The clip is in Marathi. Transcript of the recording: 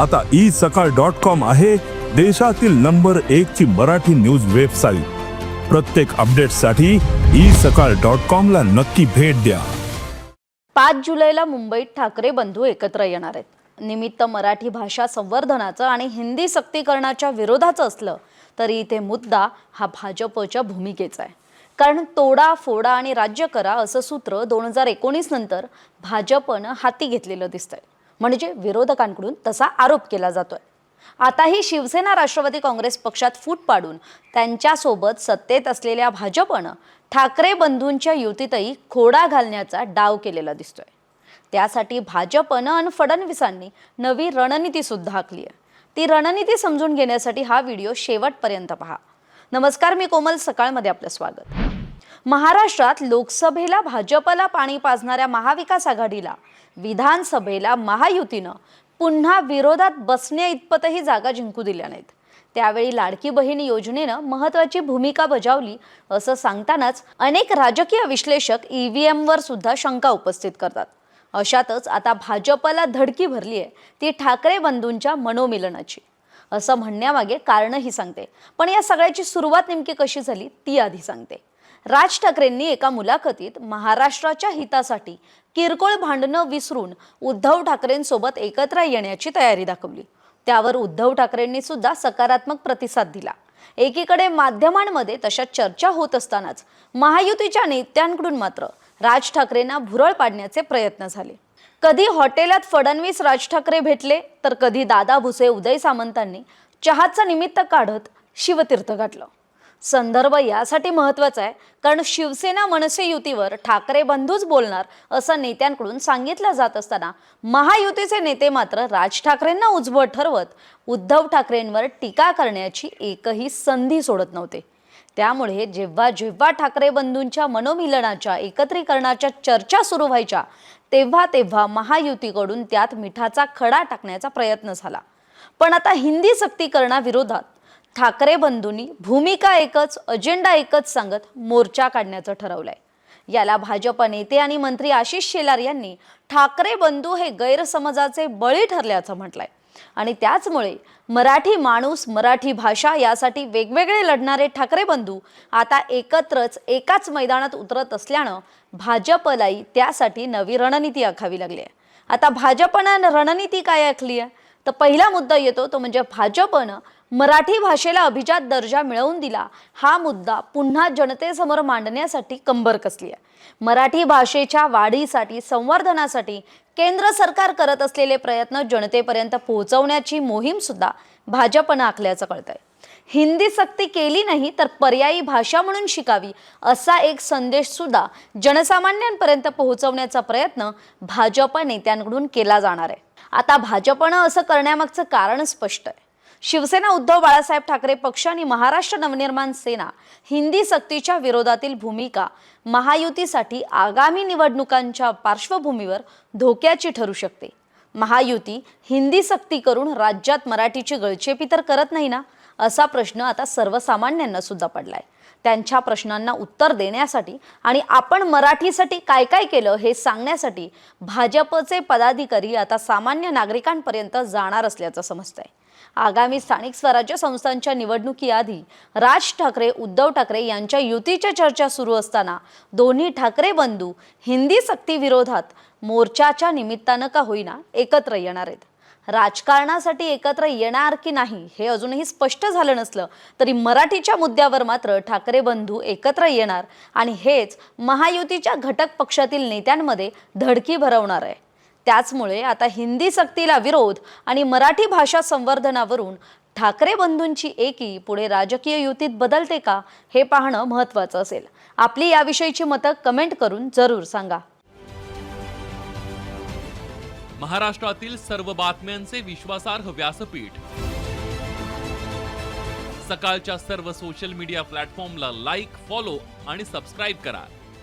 आता ई सकाळ डॉट कॉम आहे देशातील नंबर एक ची मराठी न्यूज वेबसाईट. प्रत्येक अपडेटसाठी ई सकाळ डॉट कॉम ला नक्की भेट द्या. पाच जुलैला मुंबईत ठाकरे बंधू एकत्र येणार आहेत. निमित्त मराठी भाषा संवर्धनाचं आणि हिंदी सक्तीकरणाच्या विरोधाचं असलं तरी इथे मुद्दा हा भाजपच्या भूमिकेचा आहे. कारण तोडा फोडा आणि राज्य करा असं सूत्र दोन हजार एकोणीस नंतर भाजपनं हाती घेतलेलं दिसतंय. म्हणजे विरोधकांकडून तसा आरोप केला जातोय. आताही शिवसेना राष्ट्रवादी काँग्रेस पक्षात फूट पाडून त्यांच्यासोबत सत्तेत असलेल्या भाजपनं ठाकरे बंधूंच्या युतीतही खोडा घालण्याचा डाव केलेला दिसतोय. त्यासाठी भाजपनं आणि फडणवीसांनी नवी रणनीती सुद्धा आखली आहे. ती रणनीती समजून घेण्यासाठी हा व्हिडिओ शेवटपर्यंत पहा. नमस्कार मी कोमल. सकाळमध्ये आपलं स्वागत. महाराष्ट्रात लोकसभेला भाजपला पाणी पाजणाऱ्या महाविकास आघाडीला विधानसभेला महायुतीनं पुन्हा विरोधात बसण्या इतपतही जागा जिंकू दिल्या नाहीत. त्यावेळी लाडकी बहीण योजनेनं महत्वाची भूमिका बजावली असं सांगतानाच अनेक राजकीय विश्लेषक ईव्हीएमवर सुद्धा शंका उपस्थित करतात. अशातच आता भाजपला धडकी भरली आहे ती ठाकरे बंधूंच्या मनोमिलनाची. असं म्हणण्यामागे कारणही सांगते. पण या सगळ्याची सुरुवात नेमकी कशी झाली ती आधी सांगते. राज ठाकरेंनी एका मुलाखतीत महाराष्ट्राच्या हितासाठी किरकोळ भांडणं विसरून उद्धव ठाकरेंसोबत एकत्र येण्याची तयारी दाखवली. त्यावर उद्धव ठाकरेंनी सुद्धा सकारात्मक प्रतिसाद दिला. एकीकडे माध्यमांमध्ये तशा चर्चा होत असतानाच महायुतीच्या नेत्यांकडून मात्र राज ठाकरेंना भुरळ पाडण्याचे प्रयत्न झाले. कधी हॉटेलात फडणवीस राज ठाकरे भेटले तर कधी दादा भुसे उदय सामंतांनी चहाचं निमित्त काढत शिवतीर्थ गाठलं. संदर्भ यासाठी महत्त्वाचा आहे. कारण शिवसेना मनसे युतीवर ठाकरे बंधूच बोलणार असं नेत्यांकडून सांगितलं जात असताना महायुतीचे नेते मात्र राज ठाकरेंना उजवत ठरवत उद्धव ठाकरेंवर टीका करण्याची एकही संधी सोडत नव्हते. त्यामुळे जेव्हा जेव्हा ठाकरे बंधूंच्या मनोमिलनाच्या एकत्रीकरणाच्या चर्चा सुरू व्हायच्या तेव्हा तेव्हा महायुतीकडून त्यात मिठाचा खडा टाकण्याचा प्रयत्न झाला. पण आता हिंदी सक्तीकरणाविरोधात ठाकरे बंधूंनी भूमिका एकच अजेंडा एकच सांगत मोर्चा काढण्याचं ठरवलंय. याला भाजप नेते आणि मंत्री आशिष शेलार यांनी ठाकरे बंधू हे गैरसमजाचे बळी ठरल्याचं म्हटलंय. आणि त्याचमुळे मराठी माणूस मराठी भाषा यासाठी वेगवेगळे लढणारे ठाकरे बंधू आता एकत्रच एकाच मैदानात उतरत असल्यानं भाजपलाही त्यासाठी नवी रणनीती आखावी लागली आहे आता भाजपनं रणनीती काय आखली आहे तर पहिला मुद्दा येतो तो म्हणजे भाजपनं मराठी भाषेला अभिजात दर्जा मिळवून दिला. हा मुद्दा पुन्हा जनतेसमोर मांडण्यासाठी कंबर कसली आहे? मराठी भाषेच्या वाढीसाठी संवर्धनासाठी केंद्र सरकार करत असलेले प्रयत्न जनतेपर्यंत पोहोचवण्याची मोहीम सुद्धा भाजपनं आखल्याचं कळतंय. हिंदी सक्ती केली नाही तर पर्यायी भाषा म्हणून शिकावी असा एक संदेश सुद्धा जनसामान्यांपर्यंत पोहोचवण्याचा प्रयत्न भाजप नेत्यांकडून केला जाणार आहे. आता भाजपनं असं करण्यामागचं कारण स्पष्ट आहे. शिवसेना उद्धव बाळासाहेब ठाकरे पक्ष आणि महाराष्ट्र नवनिर्माण सेना हिंदी सक्तीच्या विरोधातील भूमिका महायुतीसाठी आगामी निवडणुकांच्या पार्श्वभूमीवर धोक्याची ठरू शकते. महायुती हिंदी सक्ती करून राज्यात मराठीची गळचेपी तर करत नाही ना? असा प्रश्न आता सर्वसामान्यांना सुद्धा पडलाय. त्यांच्या प्रश्नांना उत्तर देण्यासाठी आणि आपण मराठीसाठी काय काय केलं हे सांगण्यासाठी भाजपचे पदाधिकारी आता सामान्य नागरिकांपर्यंत जाणार असल्याचं समजतंय. आगामी स्थानिक स्वराज्य संस्थांच्या निवडणुकीआधी राज ठाकरे उद्धव ठाकरे यांच्या युतीच्या चर्चा सुरू असताना दोन्ही ठाकरे बंधू हिंदी सक्ती विरोधात मोर्चाच्या निमित्तानं का होईना एकत्र येणार आहेत. राजकारणासाठी एकत्र येणार की नाही हे अजूनही स्पष्ट झालं नसलं तरी मराठीच्या मुद्द्यावर मात्र ठाकरे बंधू एकत्र येणार आणि हेच महायुतीच्या घटक पक्षातील नेत्यांमध्ये धडकी भरवणार आहे. त्याचमुळे आता हिंदी सक्तीला विरोध आणि मराठी भाषा संवर्धनावरून ठाकरे बंधूंची एकी पुढे राजकीय युतीत बदलते का हे पाहणं महत्त्वाचं असेल. आपली याविषयीची मतं कमेंट करून जरूर सांगा. महाराष्ट्रातील सर्व बातम्यांचे विश्वासार्ह व्यासपीठ. सकाळच्या सर्व सोशल मीडिया प्लॅटफॉर्मला लाईक फॉलो आणि सबस्क्राईब करा.